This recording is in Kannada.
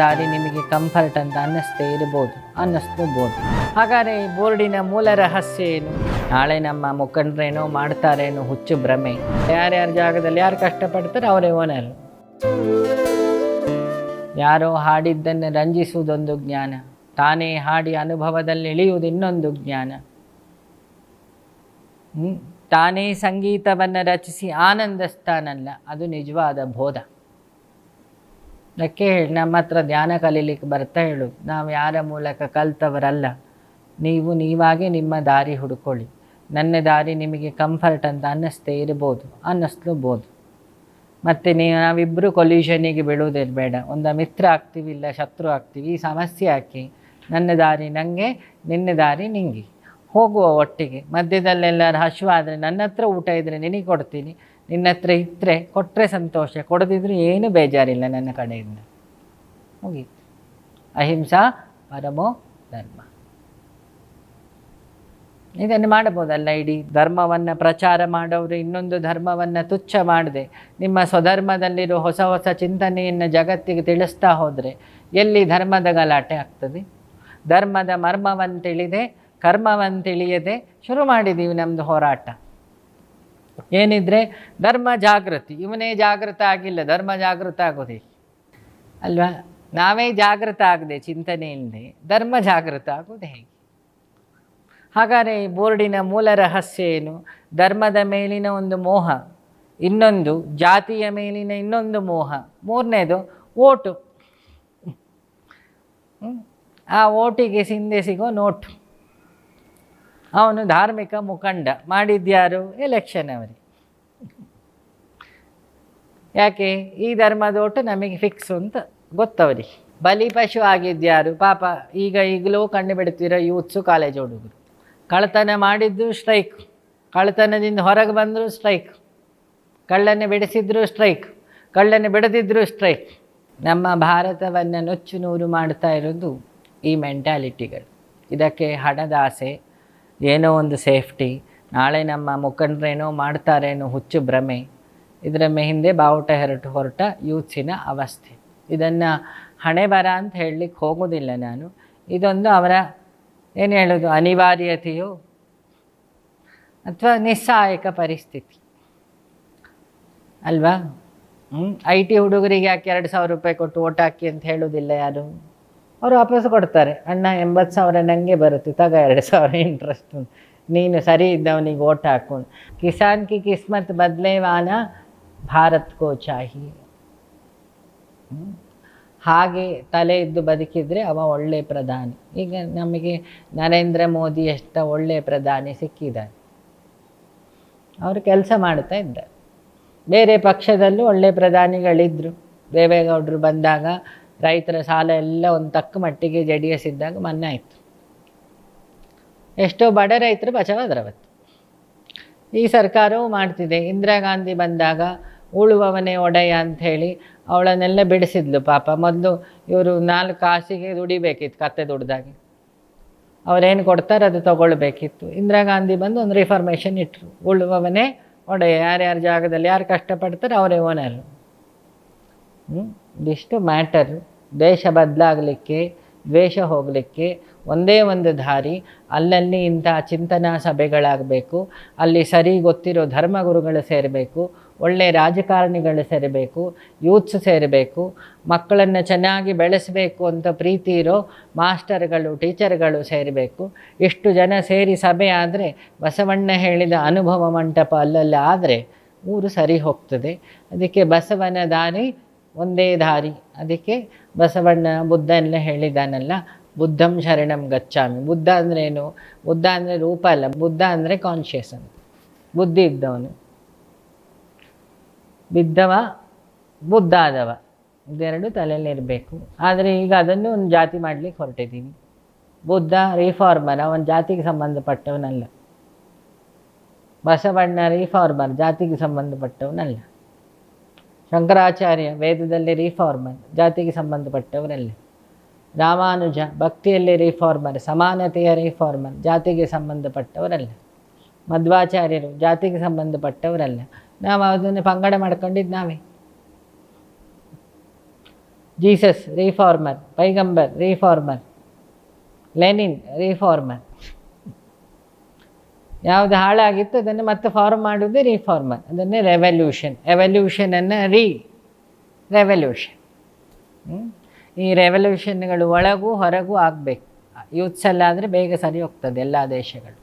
ದಾರಿ ನಿಮಗೆ ಕಂಫರ್ಟ್ ಅಂತ ಅನ್ನಿಸ್ತೇ ಇರ್ಬೋದು ಅನ್ನಿಸ್ಬೋದು ಹಾಗಾದರೆ ಈ ಬೋರ್ಡಿನ ಮೂಲ ರಹಸ್ಯ ಏನು? ನಾಳೆ ನಮ್ಮ ಮುಖಂಡರೇನೋ ಮಾಡ್ತಾರೇನೋ ಹುಚ್ಚು ಭ್ರಮೆ. ಯಾರ್ಯಾರ ಜಾಗದಲ್ಲಿ ಯಾರು ಕಷ್ಟಪಡ್ತಾರೆ ಅವರೇ ಓನರ್. ಯಾರೋ ಹಾಡಿದ್ದನ್ನು ರಂಜಿಸುವುದೊಂದು ಜ್ಞಾನ. ತಾನೇ ಹಾಡಿ ಅನುಭವದಲ್ಲಿ ಇಳಿಯುವುದು ಇನ್ನೊಂದು ಜ್ಞಾನ? ತಾನೇ ಸಂಗೀತವನ್ನು ರಚಿಸಿ ಆನಂದಿಸ್ತಾನಲ್ಲ ಅದು ನಿಜವಾದ ಬೋಧ. ಅದಕ್ಕೆ ನಮ್ಮ ಹತ್ರ ಧ್ಯಾನ ಕಲೀಲಿಕ್ಕೆ ಬರ್ತಾ ಹೇಳು. ನಾವು ಯಾರ ಮೂಲಕ ಕಲ್ತವರಲ್ಲ. ನೀವು ನೀವಾಗೆ ನಿಮ್ಮ ದಾರಿ ಹುಡುಕೊಳ್ಳಿ. ನನ್ನ ದಾರಿ ನಿಮಗೆ ಕಂಫರ್ಟ್ ಅಂತ ಅನ್ನಿಸ್ತೇ ಇರ್ಬೋದು, ಅನ್ನಿಸ್ಲೂಬೋದು. ಮತ್ತು ನೀವು ನಾವಿಬ್ಬರು ಕೊಲ್ಯೂಷನಿಗೆ ಬೀಳುವುದೇ ಬೇಡ. ಒಂದು ಮಿತ್ರ ಆಗ್ತೀವಿ, ಇಲ್ಲ ಶತ್ರು ಆಗ್ತೀವಿ, ಈ ಸಮಸ್ಯೆ ಹಾಕಿ ನನ್ನ ದಾರಿ ನನಗೆ ನಿನ್ನ ದಾರಿ ನಿಂಗೆ. ಹೋಗುವ ಒಟ್ಟಿಗೆ. ಮಧ್ಯದಲ್ಲೆಲ್ಲರೂ ಹಸಿವಾದರೆ ನನ್ನ ಹತ್ರ ಊಟ ಇದ್ದರೆ ನಿನಗೆ ಕೊಡ್ತೀನಿ. ನಿನ್ನ ಹತ್ರ ಇದ್ದರೆ ಕೊಟ್ಟರೆ ಸಂತೋಷ, ಕೊಡದಿದ್ರು ಏನೂ ಬೇಜಾರಿಲ್ಲ ನನ್ನ ಕಡೆಯಿಂದ. ಮುಗೀತು. ಅಹಿಂಸಾ ಪರಮೋ ಧರ್ಮ. ಇದನ್ನು ಮಾಡಬಹುದಲ್ಲ ಇಡೀ ಧರ್ಮವನ್ನು ಪ್ರಚಾರ ಮಾಡೋರು, ಇನ್ನೊಂದು ಧರ್ಮವನ್ನು ತುಚ್ಛ ಮಾಡದೆ. ನಿಮ್ಮ ಸ್ವಧರ್ಮದಲ್ಲಿರೋ ಹೊಸ ಹೊಸ ಚಿಂತನೆಯನ್ನು ಜಗತ್ತಿಗೆ ತಿಳಿಸ್ತಾ ಹೋದರೆ ಎಲ್ಲಿ ಧರ್ಮದ ಗಲಾಟೆ ಆಗ್ತದೆ? ಧರ್ಮದ ಮರ್ಮವನ್ನು ತಿಳಿದೆ ಕರ್ಮವನ್ನು ತಿಳಿಯದೆ ಶುರು ಮಾಡಿದ್ದೀವಿ ನಮ್ಮದು ಹೋರಾಟ. ಏನಿದ್ರೆ ಧರ್ಮ ಜಾಗೃತಿ. ಇವನೇ ಜಾಗೃತ ಆಗಿಲ್ಲ, ಧರ್ಮ ಜಾಗೃತ ಆಗೋದೆ ಅಲ್ವಾ? ನಾವೇ ಜಾಗೃತ ಆಗದೆ, ಚಿಂತನೆ ಇಲ್ಲದೆ ಧರ್ಮ ಜಾಗೃತ ಆಗೋದು ಹೇಗೆ? ಹಾಗಾದರೆ ಈ ಬೋರ್ಡಿನ ಮೂಲ ರಹಸ್ಯ ಏನು? ಧರ್ಮದ ಮೇಲಿನ ಒಂದು ಮೋಹ, ಇನ್ನೊಂದು ಜಾತಿಯ ಮೇಲಿನ ಇನ್ನೊಂದು ಮೋಹ, ಮೂರನೇದು ಓಟು? ಆ ಓಟಿಗೆ ಸಿಂದೆ ಸಿಗೋ ನೋಟು. ಅವನು ಧಾರ್ಮಿಕ ಮುಖಂಡ. ಮಾಡಿದ್ಯಾರು ಎಲೆಕ್ಷನ್ ಅವರಿಗೆ ಯಾಕೆ? ಈ ಧರ್ಮದ ಒಟ್ಟು ನಮಗೆ ಫಿಕ್ಸ್ ಅಂತ ಗೊತ್ತವರಿಗೆ ಬಲಿಪಶು ಆಗಿದ್ಯಾರು ಪಾಪ ಈಗ ಈಗಲೂ ಕಣ್ಣು ಬಿಡ್ತಿರೋ ಯೂತ್ಸು ಕಾಲೇಜ್ ಹುಡುಗರು. ಕಳ್ಳತನ ಮಾಡಿದ್ದು ಸ್ಟ್ರೈಕ್ ಕಳ್ಳತನದಿಂದ ಹೊರಗೆ ಬಂದರೂ ಸ್ಟ್ರೈಕ್ ಕಳ್ಳನ್ನು ಬಿಡಿಸಿದ್ರು ಸ್ಟ್ರೈಕ್ ಕಳ್ಳನ್ನು ಬಿಡದಿದ್ದರೂ ಸ್ಟ್ರೈಕ್ ನಮ್ಮ ಭಾರತವನ್ನು ನೊಚ್ಚು ನೂರು ಮಾಡ್ತಾ ಇರೋದು ಈ ಮೆಂಟ್ಯಾಲಿಟಿಗಳು ಇದಕ್ಕೆ ಹಣದ ಆಸೆ ಏನೋ ಒಂದು ಸೇಫ್ಟಿ, ನಾಳೆ ನಮ್ಮ ಮುಖಂಡರೇನೋ ಮಾಡ್ತಾರೇನೋ ಹುಚ್ಚು ಭ್ರಮೆ, ಇದರ ಮೇ ಹಿಂದೆ ಬಾವುಟ ಹೆರಟು ಹೊರಟ ಯೂತ್ಸಿನ ಅವಸ್ಥೆ. ಇದನ್ನು ಹಣೆ ಬರ ಅಂತ ಹೇಳಲಿಕ್ಕೆ ಹೋಗೋದಿಲ್ಲ ನಾನು. ಇದೊಂದು ಅವರ, ಏನು ಹೇಳೋದು, ಅನಿವಾರ್ಯತೆಯೋ ಅಥವಾ ನಿಸ್ಸಹಾಯಕ ಪರಿಸ್ಥಿತಿ. ಅಲ್ವಾ? ಐ ಟಿ ಹುಡುಗರಿಗೆ ಯಾಕೆ ಎರಡು ಸಾವಿರ ರೂಪಾಯಿ ಕೊಟ್ಟು ಓಟ್ ಹಾಕಿ ಅಂತ ಹೇಳೋದಿಲ್ಲ ಯಾರು? ಅವರು ವಾಪಸ್ ಕೊಡ್ತಾರೆ. ಅಣ್ಣ, ಎಂಬತ್ತು ಸಾವಿರ ನನಗೆ ಬರುತ್ತೆ, ತಗ ಎರಡು ಸಾವಿರ ಇಂಟ್ರೆಸ್ಟ್ ನೀನು ಸರಿ ಇದ್ದವನಿಗೆ ಓಟ್ ಹಾಕು ಕಿಸಾನ್ ಕಿ ಕಿಸ್ಮತ್ ಬದಲೇವಾನ ಭಾರತ್ ಕೋ ಚಾಹಿ. ಹಾಗೆ ತಲೆ ಇದ್ದು ಬದುಕಿದರೆ ಅವ ಒಳ್ಳೆ ಪ್ರಧಾನಿ. ಈಗ ನಮಗೆ ನರೇಂದ್ರ ಮೋದಿ ಎಷ್ಟ ಒಳ್ಳೆ ಪ್ರಧಾನಿ ಸಿಕ್ಕಿದ್ದಾರೆ ಅವರು ಕೆಲಸ ಮಾಡ್ತಾ ಇದ್ದಾರೆ. ಬೇರೆ ಪಕ್ಷದಲ್ಲೂ ಒಳ್ಳೆ ಪ್ರಧಾನಿಗಳಿದ್ದರು ದೇವೇಗೌಡರು ಬಂದಾಗ ರೈತರ ಸಾಲ ಎಲ್ಲ ಒಂದು ತಕ್ಕ ಮಟ್ಟಿಗೆ ಜೆ ಡಿ ಎಸ್ ಇದ್ದಾಗ ಮೊನ್ನೆ ಆಯಿತು. ಎಷ್ಟೋ ಬಡ ರೈತರು ಬಚಾವಾದ್ರು ಅವತ್ತು. ಈ ಸರ್ಕಾರವು ಮಾಡ್ತಿದೆ. ಇಂದಿರಾ ಗಾಂಧಿ ಬಂದಾಗ ಉಳುವವನೇ ಒಡೆಯ ಅಂಥೇಳಿ ಅವಳನ್ನೆಲ್ಲ ಬಿಡಿಸಿದ್ಲು ಪಾಪ. ಮೊದಲು ಇವರು ನಾಲ್ಕು ಕಾಸಿಗೆ ದುಡಿಬೇಕಿತ್ತು ಕತ್ತೆ ದುಡ್ದಾಗೆ. ಅವರೇನು ಕೊಡ್ತಾರೆ ಅದು ತೊಗೊಳ್ಬೇಕಿತ್ತು. ಇಂದಿರಾ ಗಾಂಧಿ ಬಂದು ಒಂದು ರಿಫಾರ್ಮೇಷನ್ ಇಟ್ಟರು ಉಳುವವನೇ ಒಡೆಯ. ಯಾರ್ಯಾರ ಜಾಗದಲ್ಲಿ ಯಾರು ಕಷ್ಟಪಡ್ತಾರೆ ಅವರೇ ಓನರು ಹ್ಞೂ ಇದಿಷ್ಟು ಮ್ಯಾಟರ್. ದೇಶ ಬದಲಾಗಲಿಕ್ಕೆ, ದ್ವೇಷ ಹೋಗಲಿಕ್ಕೆ ಒಂದೇ ಒಂದು ದಾರಿ, ಅಲ್ಲಲ್ಲಿ ಇಂಥ ಚಿಂತನಾ ಸಭೆಗಳಾಗಬೇಕು, ಅಲ್ಲಿ ಸರಿ ಗೊತ್ತಿರೋ ಧರ್ಮಗುರುಗಳು ಸೇರಬೇಕು ಒಳ್ಳೆಯ ರಾಜಕಾರಣಿಗಳು ಸೇರಬೇಕು, ಯೂತ್ಸ್ ಸೇರಬೇಕು, ಮಕ್ಕಳನ್ನು ಚೆನ್ನಾಗಿ ಬೆಳೆಸಬೇಕು ಅಂತ ಪ್ರೀತಿ ಇರೋ ಮಾಸ್ಟರ್ಗಳು, ಟೀಚರ್ಗಳು ಸೇರಬೇಕು. ಇಷ್ಟು ಜನ ಸೇರಿ ಸಭೆ ಆದರೆ ಬಸವಣ್ಣ ಹೇಳಿದ ಅನುಭವ ಮಂಟಪ ಅಲ್ಲಲ್ಲಿ ಆದರೆ ಊರು ಸರಿ ಹೋಗ್ತದೆ. ಅದಕ್ಕೆ ಬಸವನ ದಾರಿ ಒಂದೇ ದಾರಿ. ಅದಕ್ಕೆ ಬಸವಣ್ಣ ಬುದ್ಧ ಎಲ್ಲ ಹೇಳಿದಾನಲ್ಲ ಬುದ್ಧಂ ಶರಣಂ ಗಚ್ಚಾಮಿ ಬುದ್ಧ ಅಂದ್ರೆ ಏನು? ಬುದ್ಧ ಅಂದರೆ ರೂಪ ಅಲ್ಲ. ಬುದ್ಧ ಅಂದರೆ ಕಾನ್ಷಿಯಸ್ ಅಂತ. ಬುದ್ಧಿ ಇದ್ದವನು. ಬಿದ್ದವ ಬುದ್ಧ ಆದವ ಇದೆರಡು ತಲೆಯಲ್ಲಿರಬೇಕು ಆದರೆ ಈಗ ಅದನ್ನು ಒಂದು ಜಾತಿ ಮಾಡಲಿಕ್ಕೆ ಹೊರಟಿದ್ದೀನಿ ಬುದ್ಧ ರಿಫಾರ್ಮರ್ ಅವನ ಜಾತಿಗೆ ಸಂಬಂಧಪಟ್ಟವನಲ್ಲ. ಬಸವಣ್ಣ ರಿಫಾರ್ಮರ್ ಜಾತಿಗೆ ಸಂಬಂಧಪಟ್ಟವನಲ್ಲ. ಶಂಕರಾಚಾರ್ಯ ವೇದದಲ್ಲಿ ರಿಫಾರ್ಮರ್ ಜಾತಿಗೆ ಸಂಬಂಧಪಟ್ಟವರಲ್ಲಿ. ರಾಮಾನುಜ ಭಕ್ತಿಯಲ್ಲಿ ರಿಫಾರ್ಮರ್ ಸಮಾನತೆಯ ರಿಫಾರ್ಮರ್ ಜಾತಿಗೆ ಸಂಬಂಧಪಟ್ಟವರಲ್ಲ. ಮಧ್ವಾಚಾರ್ಯರು ಜಾತಿಗೆ ಸಂಬಂಧಪಟ್ಟವರಲ್ಲ. ನಾವು ಅದನ್ನು ಪಂಗಡ ಮಾಡ್ಕೊಂಡಿದ್ದು ನಾವೇ. ಜೀಸಸ್ ರೀಫಾರ್ಮರ್ ಪೈಗಂಬರ್ ರಿಫಾರ್ಮರ್ ಲೆನಿನ್ ರೀಫಾರ್ಮರ್ ಯಾವುದು ಹಾಳಾಗಿತ್ತು, ಅದನ್ನು ಮತ್ತೆ ಫಾರ್ಮ್ ಮಾಡುವುದೇ ರೀಫಾರ್ಮರ್ ಅದನ್ನೇ ರೆವಲ್ಯೂಷನ್ ರೆವಲ್ಯೂಷನನ್ನು ರೀ ರೆವಲ್ಯೂಷನ್ ಈ ರೆವಲ್ಯೂಷನ್ಗಳು ಒಳಗೂ ಹೊರಗೂ ಆಗಬೇಕು. ಯೂತ್ಸಲ್ಲಾದರೆ ಬೇಗ ಸರಿ ಹೋಗ್ತದೆ ಎಲ್ಲ ದೇಶಗಳು.